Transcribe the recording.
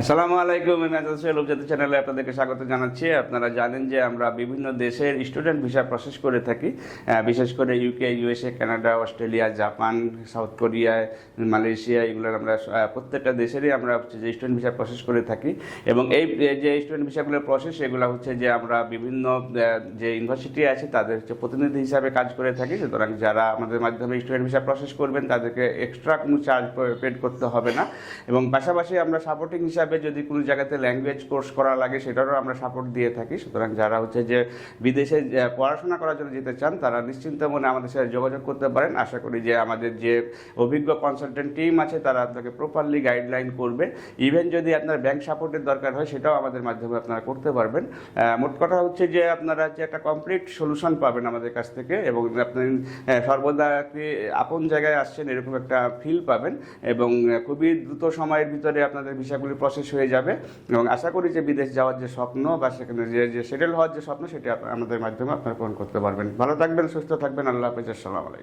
আসসালামু আলাইকুম আজাদ সোহেল উপজাতি চ্যানেলে আপনাদেরকে স্বাগত জানাচ্ছি। আপনারা জানেন যে আমরা বিভিন্ন দেশের স্টুডেন্ট ভিসা প্রসেস করে থাকি বিশেষ করে UK USA Canada Australia Japan South Korea Malaysia এগুলোর আমরা প্রত্যেকটা দেশেরই আমরা হচ্ছে যে স্টুডেন্ট ভিসা প্রসেস করে থাকি। এবং এই যে স্টুডেন্ট ভিসাগুলোর প্রসেস এগুলো হচ্ছে যে আমরা বিভিন্ন যে ইউনিভার্সিটি আছে, তাদের হচ্ছে প্রতিনিধি হিসাবে কাজ করে থাকি। সুতরাং যারা আমাদের মাধ্যমে স্টুডেন্ট ভিসা প্রসেস করবেন, তাদেরকে এক্সট্রা কোনো চার্জ পেড করতে হবে না। এবং পাশাপাশি আমরা সাপোর্টিং হিসাবে যদি কোনো জায়গাতে ল্যাঙ্গুয়েজ কোর্স করা লাগে, সেটারও আমরা সাপোর্ট দিয়ে থাকি। সুতরাং যারা হচ্ছে যে বিদেশে পড়াশোনা করার জন্য যেতে চান, তারা নিশ্চিন্ত মনে আমাদের সাথে যোগাযোগ করতে পারেন। আশা করি যে আমাদের যে অভিজ্ঞ কনসালটেন্ট টিম আছে, তারা আপনাকে প্রপারলি গাইডলাইন করবে। ইভেন যদি আপনার ব্যাংক সাপোর্টের দরকার হয়, সেটাও আমাদের মাধ্যমে আপনারা করতে পারবেন। মোট কথা হচ্ছে যে আপনারা যে একটা কমপ্লিট সলিউশন পাবেন আমাদের কাছ থেকে এবং আপনি সর্বদা একটি আপন জায়গায় আসছেন, এরকম একটা ফিল পাবেন এবং খুবই দ্রুত সময়ের ভিতরে আপনাদের বিষয়গুলি ভিসাগুলি প্রসেস হয়ে যাবে। এবং আশা করি যে বিদেশ যাওয়ার যে স্বপ্ন বা সেখানে যে যে সেটেল হওয়ার যে স্বপ্ন সেটি আমাদের মাধ্যমে আপনারা পূরণ করতে পারবেন। ভালো থাকবেন, সুস্থ থাকবেন। আল্লাহ হাফিজ, আসসালামু আলাইকুম।